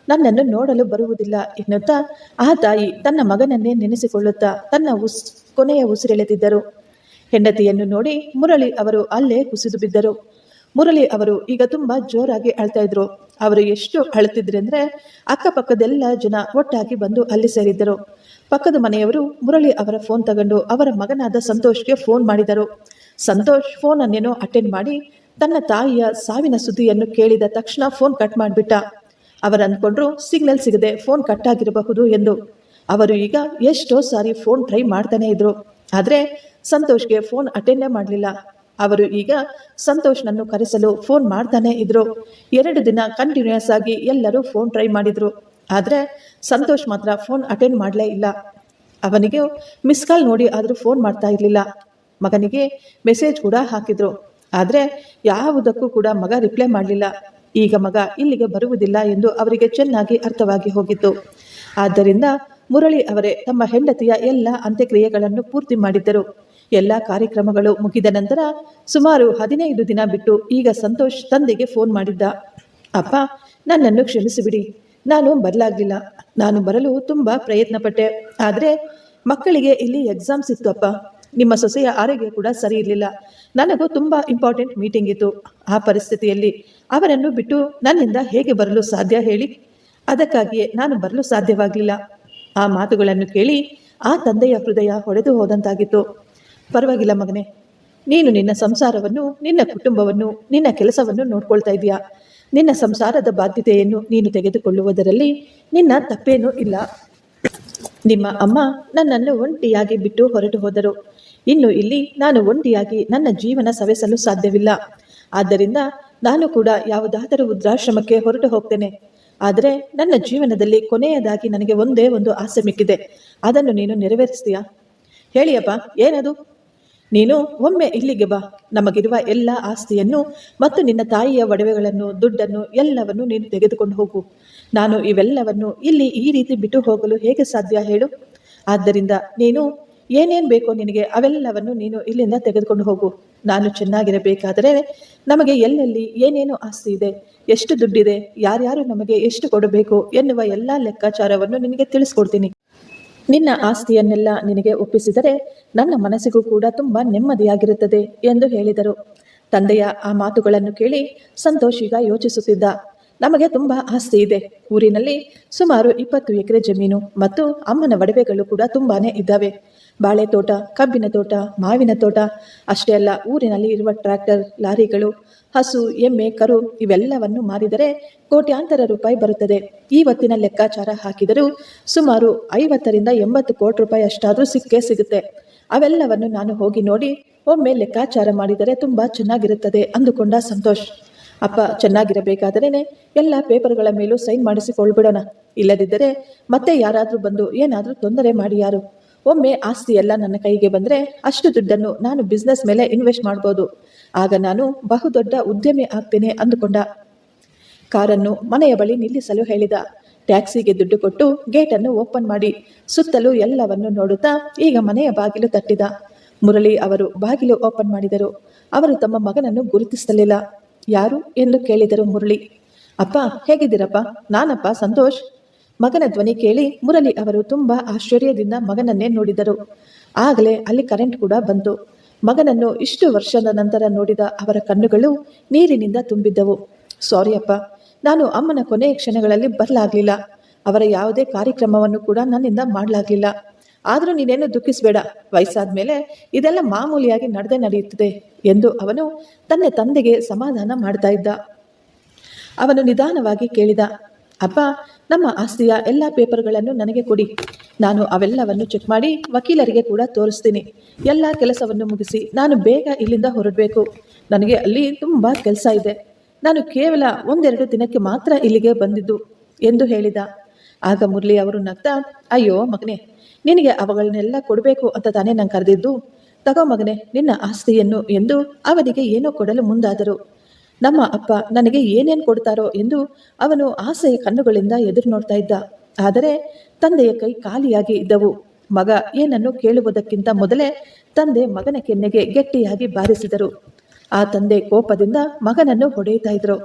ನನ್ನನ್ನು ನೋಡಲು ಬರುವುದಿಲ್ಲ ಎನ್ನುತ್ತಾ ಆ ತಾಯಿ ತನ್ನ ಮಗನನ್ನೇ ನೆನೆಸಿಕೊಳ್ಳುತ್ತಾ ತನ್ನ ಉಸ್, ಕೊನೆಯ ಉಸಿರೆಳೆದಿದ್ದರು. ಹೆಂಡತಿಯನ್ನು ನೋಡಿ ಮುರಳಿ ಅವರು ಅಲ್ಲೇ ಕುಸಿದು ಬಿದ್ದರು. ಮುರಳಿ ಅವರು ಈಗ ತುಂಬಾ ಜೋರಾಗಿ ಅಳ್ತಾ ಇದ್ರು. ಅವರು ಎಷ್ಟು ಅಳುತ್ತಿದ್ರು ಅಂದ್ರೆ ಅಕ್ಕಪಕ್ಕದೆಲ್ಲ ಜನ ಒಟ್ಟಾಗಿ ಬಂದು ಅಲ್ಲಿ ಸೇರಿದ್ದರು. ಪಕ್ಕದ ಮನೆಯವರು ಮುರಳಿ ಅವರ ಫೋನ್ ತಗೊಂಡು ಅವರ ಮಗನಾದ ಸಂತೋಷ್ಗೆ ಫೋನ್ ಮಾಡಿದರು. ಸಂತೋಷ್ ಫೋನ್ ಅನ್ನೇನೋ ಅಟೆಂಡ್ ಮಾಡಿ ತನ್ನ ತಾಯಿಯ ಸಾವಿನ ಸುದ್ದಿಯನ್ನು ಕೇಳಿದ ತಕ್ಷಣ ಫೋನ್ ಕಟ್ ಮಾಡಿಬಿಟ್ಟ. ಅವರು ಅಂದ್ಕೊಂಡ್ರು, ಸಿಗ್ನಲ್ ಸಿಗದೆ ಫೋನ್ ಕಟ್ ಆಗಿರಬಹುದು ಎಂದು. ಅವರು ಈಗ ಎಷ್ಟೋ ಸಾರಿ ಫೋನ್ ಟ್ರೈ ಮಾಡ್ತಾನೆ ಇದ್ರು. ಆದರೆ ಸಂತೋಷ್ಗೆ ಫೋನ್ ಅಟೆಂಡೇ ಮಾಡಲಿಲ್ಲ. ಅವರು ಈಗ ಸಂತೋಷ್ನನ್ನು ಕರೆಸಲು ಫೋನ್ ಮಾಡ್ತಾನೆ ಇದ್ರು. ಎರಡು ದಿನ ಕಂಟಿನ್ಯೂಸ್ ಆಗಿ ಎಲ್ಲರೂ ಫೋನ್ ಟ್ರೈ ಮಾಡಿದ್ರು. ಆದರೆ ಸಂತೋಷ್ ಮಾತ್ರ ಫೋನ್ ಅಟೆಂಡ್ ಮಾಡಲೇ ಇಲ್ಲ. ಅವನಿಗೆ ಮಿಸ್ ಕಾಲ್ ನೋಡಿ ಆದರೂ ಫೋನ್ ಮಾಡ್ತಾ ಇರಲಿಲ್ಲ. ಮಗನಿಗೆ ಮೆಸೇಜ್ ಕೂಡ ಹಾಕಿದ್ರು. ಆದರೆ ಯಾವುದಕ್ಕೂ ಕೂಡ ಮಗ ರಿಪ್ಲೈ ಮಾಡಲಿಲ್ಲ. ಈಗ ಮಗ ಇಲ್ಲಿಗೆ ಬರುವುದಿಲ್ಲ ಎಂದು ಅವರಿಗೆ ಚೆನ್ನಾಗಿ ಅರ್ಥವಾಗಿ ಹೋಗಿತ್ತು. ಆದ್ದರಿಂದ ಮುರಳಿ ಅವರೇ ತಮ್ಮ ಹೆಂಡತಿಯ ಎಲ್ಲ ಅಂತ್ಯಕ್ರಿಯೆಗಳನ್ನು ಪೂರ್ತಿ ಮಾಡಿದ್ದರು. ಎಲ್ಲ ಕಾರ್ಯಕ್ರಮಗಳು ಮುಗಿದ ನಂತರ ಸುಮಾರು ಹದಿನೈದು ದಿನ ಬಿಟ್ಟು ಈಗ ಸಂತೋಷ್ ತಂದೆಗೆ ಫೋನ್ ಮಾಡಿದ್ದ. ಅಪ್ಪ, ನನ್ನನ್ನು ಕ್ಷಮಿಸಿಬಿಡಿ. ನಾನು ಬರಲಾಗಲಿಲ್ಲ. ನಾನು ಬರಲು ತುಂಬ ಪ್ರಯತ್ನ ಪಟ್ಟೆ ಆದರೆ ಮಕ್ಕಳಿಗೆ ಇಲ್ಲಿ ಎಕ್ಸಾಮ್ಸ್ ಇತ್ತು ಅಪ್ಪ. ನಿಮ್ಮ ಸೊಸೆಯ ಆರೋಗ್ಯ ಕೂಡ ಸರಿ ಇರಲಿಲ್ಲ. ನನಗೂ ತುಂಬ ಇಂಪಾರ್ಟೆಂಟ್ ಮೀಟಿಂಗ್ ಇತ್ತು. ಆ ಪರಿಸ್ಥಿತಿಯಲ್ಲಿ ಅವರನ್ನು ಬಿಟ್ಟು ನನ್ನಿಂದ ಹೇಗೆ ಬರಲು ಸಾಧ್ಯ ಹೇಳಿ. ಅದಕ್ಕಾಗಿಯೇ ನಾನು ಬರಲು ಸಾಧ್ಯವಾಗಲಿಲ್ಲ. ಆ ಮಾತುಗಳನ್ನು ಕೇಳಿ ಆ ತಂದೆಯ ಹೃದಯ ಹೊಡೆದು ಹೋದಂತಾಗಿತ್ತು. ಪರವಾಗಿಲ್ಲ ಮಗನೇ. ನೀನು ನಿನ್ನ ಸಂಸಾರವನ್ನು, ನಿನ್ನ ಕುಟುಂಬವನ್ನು, ನಿನ್ನ ಕೆಲಸವನ್ನು ನೋಡ್ಕೊಳ್ತಾ ಇದೀಯಾ ನಿನ್ನ ಸಂಸಾರದ ಬಾಧ್ಯತೆಯನ್ನು ನೀನು ತೆಗೆದುಕೊಳ್ಳುವುದರಲ್ಲಿ ನಿನ್ನ ತಪ್ಪೇನೂ ಇಲ್ಲ. ನಿಮ್ಮ ಅಮ್ಮ ನನ್ನನ್ನು ಒಂಟಿಯಾಗಿ ಬಿಟ್ಟು ಹೊರಟು ಹೋದರು. ಇನ್ನು ಇಲ್ಲಿ ನಾನು ಒಂಟಿಯಾಗಿ ನನ್ನ ಜೀವನ ಸವೆಸಲು ಸಾಧ್ಯವಿಲ್ಲ. ಆದ್ದರಿಂದ ನಾನು ಕೂಡ ಯಾವುದಾದರೂ ವೃದ್ಧಾಶ್ರಮಕ್ಕೆ ಹೊರಟು ಹೋಗ್ತೇನೆ. ಆದರೆ ನನ್ನ ಜೀವನದಲ್ಲಿ ಕೊನೆಯದಾಗಿ ನನಗೆ ಒಂದೇ ಒಂದು ಆಸೆ ಮಿಕ್ಕಿದೆ. ಅದನ್ನು ನೀನು ನೆರವೇರಿಸ್ತೀಯಾ? ಹೇಳಿಯಪ್ಪ, ಏನದು? ನೀನು ಒಮ್ಮೆ ಇಲ್ಲಿಗೆ ಬಾ. ನಮಗಿರುವ ಎಲ್ಲ ಆಸ್ತಿಯನ್ನು ಮತ್ತು ನಿನ್ನ ತಾಯಿಯ ಒಡವೆಗಳನ್ನು, ದುಡ್ಡನ್ನು ಎಲ್ಲವನ್ನು ನೀನು ತೆಗೆದುಕೊಂಡು ಹೋಗು. ನಾನು ಇವೆಲ್ಲವನ್ನು ಇಲ್ಲಿ ಈ ರೀತಿ ಬಿಟ್ಟು ಹೋಗಲು ಹೇಗೆ ಸಾಧ್ಯ ಹೇಳು? ಆದ್ದರಿಂದ ನೀನು ಏನೇನು ಬೇಕೋ ನಿನಗೆ ಅವೆಲ್ಲವನ್ನು ನೀನು ಇಲ್ಲಿಂದ ತೆಗೆದುಕೊಂಡು ಹೋಗು. ನಾನು ಚೆನ್ನಾಗಿರಬೇಕಾದರೆ ನಮಗೆ ಎಲ್ಲೆಲ್ಲಿ ಏನೇನು ಆಸ್ತಿ ಇದೆ, ಎಷ್ಟು ದುಡ್ಡಿದೆ, ಯಾರ್ಯಾರು ನಮಗೆ ಎಷ್ಟು ಕೊಡಬೇಕು ಎನ್ನುವ ಎಲ್ಲ ಲೆಕ್ಕಾಚಾರವನ್ನು ನಿನಗೆ ತಿಳಿಸ್ಕೊಡ್ತೀನಿ. ನಿನ್ನ ಆಸ್ತಿಯನ್ನೆಲ್ಲ ನಿನಗೆ ಒಪ್ಪಿಸಿದರೆ ನನ್ನ ಮನಸ್ಸಿಗೂ ಕೂಡ ತುಂಬ ನೆಮ್ಮದಿಯಾಗಿರುತ್ತದೆ ಎಂದು ಹೇಳಿದರು. ತಂದೆಯ ಆ ಮಾತುಗಳನ್ನು ಕೇಳಿ ಸಂತೋಷಿಗ ಯೋಚಿಸುತ್ತಿದ್ದ. ನಮಗೆ ತುಂಬ ಆಸ್ತಿ ಇದೆ. ಊರಿನಲ್ಲಿ ಸುಮಾರು ಇಪ್ಪತ್ತು ಎಕರೆ ಜಮೀನು ಮತ್ತು ಅಮ್ಮನ ಒಡವೆಗಳು ಕೂಡ ತುಂಬಾನೇ ಇದ್ದಾವೆ. ಬಾಳೆ ತೋಟ ಕಬ್ಬಿನ ತೋಟ, ಮಾವಿನ ತೋಟ, ಅಷ್ಟೇ ಅಲ್ಲ, ಊರಿನಲ್ಲಿ ಇರುವ ಟ್ರ್ಯಾಕ್ಟರ್, ಲಾರಿಗಳು ಹಸು, ಎಮ್ಮೆ, ಕರು ಇವೆಲ್ಲವನ್ನು ಮಾರಿದರೆ ಕೋಟ್ಯಾಂತರ ರೂಪಾಯಿ ಬರುತ್ತದೆ. ಇವತ್ತಿನ ಲೆಕ್ಕಾಚಾರ ಹಾಕಿದರೂ ಸುಮಾರು ಐವತ್ತರಿಂದ ಎಂಬತ್ತು ಕೋಟಿ ರೂಪಾಯಿ ಅಷ್ಟಾದರೂ ಸಿಕ್ಕೇ ಸಿಗುತ್ತೆ. ಅವೆಲ್ಲವನ್ನು ನಾನು ಹೋಗಿ ನೋಡಿ, ಒಮ್ಮೆ ಲೆಕ್ಕಾಚಾರ ಮಾಡಿದರೆ ತುಂಬ ಚೆನ್ನಾಗಿರುತ್ತದೆ ಅಂದುಕೊಂಡ ಸಂತೋಷ್. ಅಪ್ಪ, ಚೆನ್ನಾಗಿರಬೇಕಾದರೇನೆ? ಎಲ್ಲ ಪೇಪರ್ಗಳ ಮೇಲೂ ಸೈನ್ ಮಾಡಿಸಿಕೊಳ್ಬಿಡೋಣ ಇಲ್ಲದಿದ್ದರೆ ಮತ್ತೆ ಯಾರಾದರೂ ಬಂದು ಏನಾದರೂ ತೊಂದರೆ ಮಾಡಿ ಯಾರು? ಒಮ್ಮೆ ಆಸ್ತಿ ಎಲ್ಲ ನನ್ನ ಕೈಗೆ ಬಂದರೆ ಅಷ್ಟು ದುಡ್ಡನ್ನು ನಾನು ಬಿಸ್ನೆಸ್ ಮೇಲೆ ಇನ್ವೆಸ್ಟ್ ಮಾಡ್ಬೋದು. ಆಗ ನಾನು ಬಹುದೊಡ್ಡ ಉದ್ಯಮಿ ಆಗ್ತೇನೆ ಅಂದುಕೊಂಡ. ಕಾರನ್ನು ಮನೆಯ ಬಳಿ ನಿಲ್ಲಿಸಲು ಹೇಳಿದ. ಟ್ಯಾಕ್ಸಿಗೆ ದುಡ್ಡು ಕೊಟ್ಟು ಗೇಟನ್ನು ಓಪನ್ ಮಾಡಿ. ಸುತ್ತಲೂ ಎಲ್ಲವನ್ನು ನೋಡುತ್ತಾ ಈಗ ಮನೆಯ ಬಾಗಿಲು ತಟ್ಟಿದ. ಮುರಳಿ ಅವರು ಬಾಗಿಲು ಓಪನ್ ಮಾಡಿದರು. ಅವರು ತಮ್ಮ ಮಗನನ್ನು ಗುರುತಿಸಲಿಲ್ಲ. ಯಾರು ಎಂದು ಕೇಳಿದರು ಮುರಳಿ. ಅಪ್ಪ, ಹೇಗಿದ್ದೀರಪ್ಪ? ನಾನಪ್ಪ, ಸಂತೋಷ್? ಮಗನ ಧ್ವನಿ ಕೇಳಿ ಮುರಳಿ ಅವರು ತುಂಬಾ ಆಶ್ಚರ್ಯದಿಂದ ಮಗನನ್ನೇ ನೋಡಿದರು. ಆಗಲೇ ಅಲ್ಲಿ ಕರೆಂಟ್ ಕೂಡ ಬಂತು. ಮಗನನ್ನು ಇಷ್ಟು ವರ್ಷದ ನಂತರ ನೋಡಿದ ಅವರ ಕಣ್ಣುಗಳು ನೀರಿನಿಂದ ತುಂಬಿದ್ದವು. ಸಾರಿ ಅಪ್ಪ, ನಾನು ಅಮ್ಮನ ಕೊನೆಯ ಕ್ಷಣಗಳಲ್ಲಿ ಬರಲಾಗಲಿಲ್ಲ. ಅವರ ಯಾವುದೇ ಕಾರ್ಯಕ್ರಮವನ್ನು ಕೂಡ ನನ್ನಿಂದ ಮಾಡಲಾಗಲಿಲ್ಲ. ಆದರೂ ನೀನೇನು ದುಃಖಿಸಬೇಡ. ವಯಸ್ಸಾದ ಮೇಲೆ ಇದೆಲ್ಲ ಮಾಮೂಲಿಯಾಗಿ ನಡೆದೇ ನಡೆಯುತ್ತದೆ ಎಂದು ಅವನು ತನ್ನ ತಂದೆಗೆ ಸಮಾಧಾನ ಮಾಡ್ತಾ ಇದ್ದ. ಅವನು ನಿಧಾನವಾಗಿ ಕೇಳಿದ, ಅಪ್ಪ ನಮ್ಮ ಆಸ್ತಿಯ ಎಲ್ಲ ಪೇಪರ್ಗಳನ್ನು ನನಗೆ ಕೊಡಿ. ನಾನು ಅವೆಲ್ಲವನ್ನು ಚೆಕ್ ಮಾಡಿ ವಕೀಲರಿಗೆ ಕೂಡ ತೋರಿಸ್ತೀನಿ. ಎಲ್ಲ ಕೆಲಸವನ್ನು ಮುಗಿಸಿ ನಾನು ಬೇಗ ಇಲ್ಲಿಂದ ಹೊರಡಬೇಕು. ನನಗೆ ಅಲ್ಲಿ ತುಂಬ ಕೆಲಸ ಇದೆ. ನಾನು ಕೇವಲ ಒಂದೆರಡು ದಿನಕ್ಕೆ ಮಾತ್ರ ಇಲ್ಲಿಗೆ ಬಂದಿದ್ದು ಎಂದು ಹೇಳಿದ. ಆಗ ಮುರಳಿ ಅವರು ನಗ್ತಾ, ಅಯ್ಯೋ ಮಗನೇ, ನಿನಗೆ ಅವುಗಳನ್ನೆಲ್ಲ ಕೊಡಬೇಕು ಅಂತ ತಾನೇ ನಂಗೆ ಕರೆದಿದ್ದು? ತಗೋ ಮಗನೇ, ನಿನ್ನ ಆಸ್ತಿಯನ್ನು ಎಂದು ಅವನಿಗೆ ಏನೋ ಕೊಡಲು ಮುಂದಾದರು. ನಮ್ಮ ಅಪ್ಪ ನನಗೆ ಏನೇನು ಕೊಡ್ತಾರೋ ಎಂದು ಅವನು ಆಸೆಯ ಕಣ್ಣುಗಳಿಂದ ಎದುರು ನೋಡ್ತಾ ಇದ್ದ. ಆದರೆ ತಂದೆಯ ಕೈ ಖಾಲಿಯಾಗಿ ಇದ್ದವು. ಮಗ ಏನನ್ನು ಕೇಳುವುದಕ್ಕಿಂತ ಮೊದಲೇ ತಂದೆ ಮಗನ ಕೆನ್ನೆಗೆ ಗಟ್ಟಿಯಾಗಿ ಬಾರಿಸಿದರು. ಆ ತಂದೆ ಕೋಪದಿಂದ ಮಗನನ್ನು ಹೊಡೆಯುತ್ತಾ ಇದ್ರು.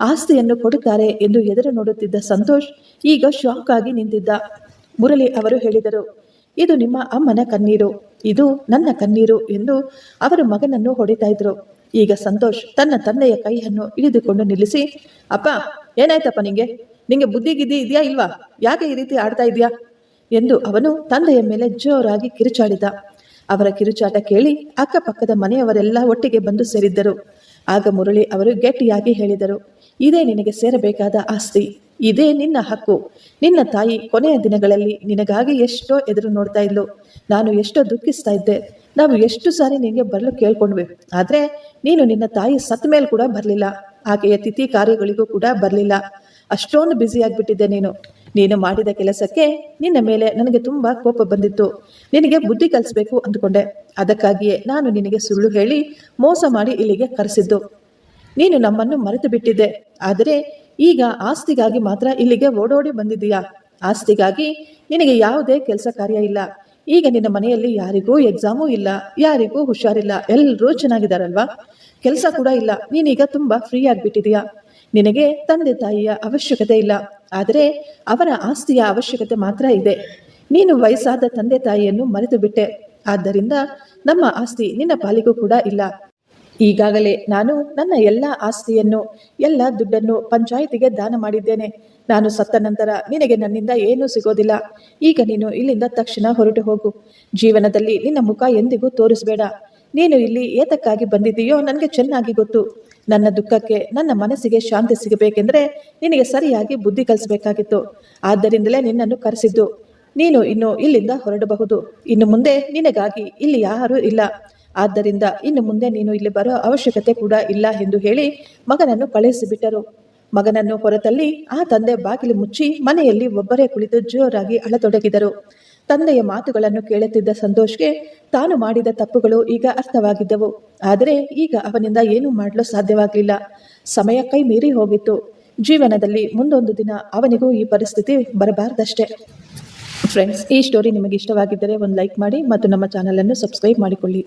ಆಸ್ತಿಯನ್ನು ಕೊಡುತ್ತಾರೆ ಎಂದು ಎದುರು ನೋಡುತ್ತಿದ್ದ ಸಂತೋಷ್ ಈಗ ಶಾಕ್ ಆಗಿ ನಿಂತಿದ್ದ. ಮುರಳಿ ಅವರು ಹೇಳಿದರು, ಇದು ನಿಮ್ಮ ಅಮ್ಮನ ಕಣ್ಣೀರು. ಇದು ನನ್ನ ಕಣ್ಣೀರು ಎಂದು ಅವರು ಮಗನನ್ನು ಹೊಡಿತಾ ಇದ್ರು. ಈಗ ಸಂತೋಷ್ ತನ್ನ ತಂದೆಯ ಕೈಯನ್ನು ಹಿಡಿದುಕೊಂಡು ನಿಲ್ಲಿಸಿ, ಅಪ್ಪ, ಏನಾಯ್ತಪ್ಪ ನಿಂಗೆ? ನಿಂಗೆ ಬುದ್ಧಿ ಗಿದ್ದಿ ಇದೆಯಾ ಇಲ್ವಾ? ಯಾಕೆ ಈ ರೀತಿ ಆಡ್ತಾ ಇದೆಯಾ? ಎಂದು ಅವನು ತಂದೆಯ ಮೇಲೆ ಜೋರಾಗಿ ಕಿರುಚಾಡಿದ. ಅವರ ಕಿರುಚಾಟ ಕೇಳಿ ಅಕ್ಕಪಕ್ಕದ ಮನೆಯವರೆಲ್ಲ ಒಟ್ಟಿಗೆ ಬಂದು ಸೇರಿದ್ದರು. ಆಗ ಮುರಳಿ ಅವರು ಗಟ್ಟಿಯಾಗಿ ಹೇಳಿದರು, ಇದೇ ನಿನಗೆ ಸೇರಬೇಕಾದ ಆಸ್ತಿ. ಇದೇ ನಿನ್ನ ಹಕ್ಕು. ನಿನ್ನ ತಾಯಿ ಕೊನೆಯ ದಿನಗಳಲ್ಲಿ ನಿನಗಾಗಿ ಎಷ್ಟೋ ಎದುರು ನೋಡ್ತಾ ಇದ್ಲು. ನಾನು ಎಷ್ಟೋ ದುಃಖಿಸ್ತಾ ಇದ್ದೆ. ನಾವು ಎಷ್ಟು ಸಾರಿ ನಿನಗೆ ಬರಲು ಕೇಳ್ಕೊಂಡ್ವಿ. ಆದರೆ ನೀನು ನಿನ್ನ ತಾಯಿ ಸತ್ತ ಮೇಲೆ ಕೂಡ ಬರಲಿಲ್ಲ. ಆಕೆಯ ತಿಥಿ ಕಾರ್ಯಗಳಿಗೂ ಕೂಡ ಬರಲಿಲ್ಲ. ಅಷ್ಟೊಂದು ಬ್ಯುಸಿ ಆಗಿಬಿಟ್ಟಿದ್ದೆ ನೀನು. ನೀನು ಮಾಡಿದ ಕೆಲಸಕ್ಕೆ ನಿನ್ನ ಮೇಲೆ ನನಗೆ ತುಂಬ ಕೋಪ ಬಂದಿತ್ತು. ನಿನಗೆ ಬುದ್ಧಿ ಕಲಿಸ್ಬೇಕು ಅಂದ್ಕೊಂಡೆ. ಅದಕ್ಕಾಗಿಯೇ ನಾನು ನಿನಗೆ ಸುಳ್ಳು ಹೇಳಿ ಮೋಸ ಮಾಡಿ ಇಲ್ಲಿಗೆ ಕರೆಸಿದ್ದು. ನೀನು ನಮ್ಮನ್ನು ಮರೆತು ಬಿಟ್ಟಿದ್ದೆ. ಆದರೆ ಈಗ ಆಸ್ತಿಗಾಗಿ ಮಾತ್ರ ಇಲ್ಲಿಗೆ ಓಡೋಡಿ ಬಂದಿದ್ದೀಯಾ? ಆಸ್ತಿಗಾಗಿ ನಿನಗೆ ಯಾವುದೇ ಕೆಲಸ ಕಾರ್ಯ ಇಲ್ಲ. ಈಗ ನಿನ್ನ ಮನೆಯಲ್ಲಿ ಯಾರಿಗೂ ಎಕ್ಸಾಮೂ ಇಲ್ಲ, ಯಾರಿಗೂ ಹುಷಾರಿಲ್ಲ ಎಲ್ಲರೂ ಚೆನ್ನಾಗಿದ್ದಾರಲ್ವಾ? ಕೆಲಸ ಕೂಡ ಇಲ್ಲ, ನೀನೀಗ ತುಂಬ ಫ್ರೀ ಆಗಿಬಿಟ್ಟಿದೀಯಾ. ನಿನಗೆ ತಂದೆ ತಾಯಿಯ ಅವಶ್ಯಕತೆ ಇಲ್ಲ, ಆದರೆ ಅವರ ಆಸ್ತಿಯ ಅವಶ್ಯಕತೆ ಮಾತ್ರ ಇದೆ. ನೀನು ವಯಸ್ಸಾದ ತಂದೆ ತಾಯಿಯನ್ನು ಮರೆತು ಬಿಟ್ಟೆ ಆದ್ದರಿಂದ ನಮ್ಮ ಆಸ್ತಿ ನಿನ್ನ ಪಾಲಿಗೂ ಕೂಡ ಇಲ್ಲ. ಈಗಾಗಲೇ ನಾನು ನನ್ನ ಎಲ್ಲ ಆಸ್ತಿಯನ್ನು, ಎಲ್ಲ ದುಡ್ಡನ್ನು ಪಂಚಾಯಿತಿಗೆ ದಾನ ಮಾಡಿದ್ದೇನೆ. ನಾನು ಸತ್ತ ನಂತರ ನಿನಗೆ ನನ್ನಿಂದ ಏನೂ ಸಿಗೋದಿಲ್ಲ. ಈಗ ನೀನು ಇಲ್ಲಿಂದ ತಕ್ಷಣ ಹೊರಟು ಹೋಗು. ಜೀವನದಲ್ಲಿ ನಿನ್ನ ಮುಖ ಎಂದಿಗೂ ತೋರಿಸಬೇಡ. ನೀನು ಇಲ್ಲಿ ಏತಕ್ಕಾಗಿ ಬಂದಿದ್ದೀಯೋ ನನಗೆ ಚೆನ್ನಾಗಿ ಗೊತ್ತು. ನನ್ನ ದುಃಖಕ್ಕೆ, ನನ್ನ ಮನಸ್ಸಿಗೆ ಶಾಂತಿ ಸಿಗಬೇಕೆಂದರೆ ನಿನಗೆ ಸರಿಯಾಗಿ ಬುದ್ಧಿ ಕಲಿಸಬೇಕಾಗಿತ್ತು. ಆದ್ದರಿಂದಲೇ ನಿನ್ನನ್ನು ಕರೆಸಿದ್ದು. ನೀನು ಇನ್ನು ಇಲ್ಲಿಂದ ಹೊರಡಬಹುದು. ಇನ್ನು ಮುಂದೆ ನಿನಗಾಗಿ ಇಲ್ಲಿ ಯಾರೂ ಇಲ್ಲ. ಆದ್ದರಿಂದ ಇನ್ನು ಮುಂದೆ ನೀನು ಇಲ್ಲಿ ಬರೋ ಅವಶ್ಯಕತೆ ಕೂಡ ಇಲ್ಲ ಎಂದು ಹೇಳಿ ಮಗನನ್ನು ಕಳುಹಿಸಿಬಿಟ್ಟರು. ಮಗನನ್ನು ಹೊರತಲ್ಲಿ ಆ ತಂದೆ ಬಾಗಿಲು ಮುಚ್ಚಿ ಮನೆಯಲ್ಲಿ ಒಬ್ಬರೇ ಕುಳಿತು ಜೋರಾಗಿ ಅಳತೊಡಗಿದರು. ತಂದೆಯ ಮಾತುಗಳನ್ನು ಕೇಳುತ್ತಿದ್ದ ಸಂತೋಷ್ಗೆ ತಾನು ಮಾಡಿದ ತಪ್ಪುಗಳು ಈಗ ಅರ್ಥವಾಗಿದ್ದವು. ಆದರೆ ಈಗ ಅವನಿಂದ ಏನೂ ಮಾಡಲು ಸಾಧ್ಯವಾಗಲಿಲ್ಲ. ಸಮಯ ಕೈ ಮೀರಿ ಹೋಗಿತ್ತು. ಜೀವನದಲ್ಲಿ ಮುಂದೊಂದು ದಿನ ಅವನಿಗೂ ಈ ಪರಿಸ್ಥಿತಿ ಬರಬಾರ್ದಷ್ಟೇ. ಫ್ರೆಂಡ್ಸ್ ಈ ಸ್ಟೋರಿ ನಿಮಗೆ ಇಷ್ಟವಾಗಿದ್ದರೆ ಒಂದು ಲೈಕ್ ಮಾಡಿ ಮತ್ತು ನಮ್ಮ ಚಾನಲನ್ನು ಸಬ್ಸ್ಕ್ರೈಬ್ ಮಾಡಿಕೊಳ್ಳಿ.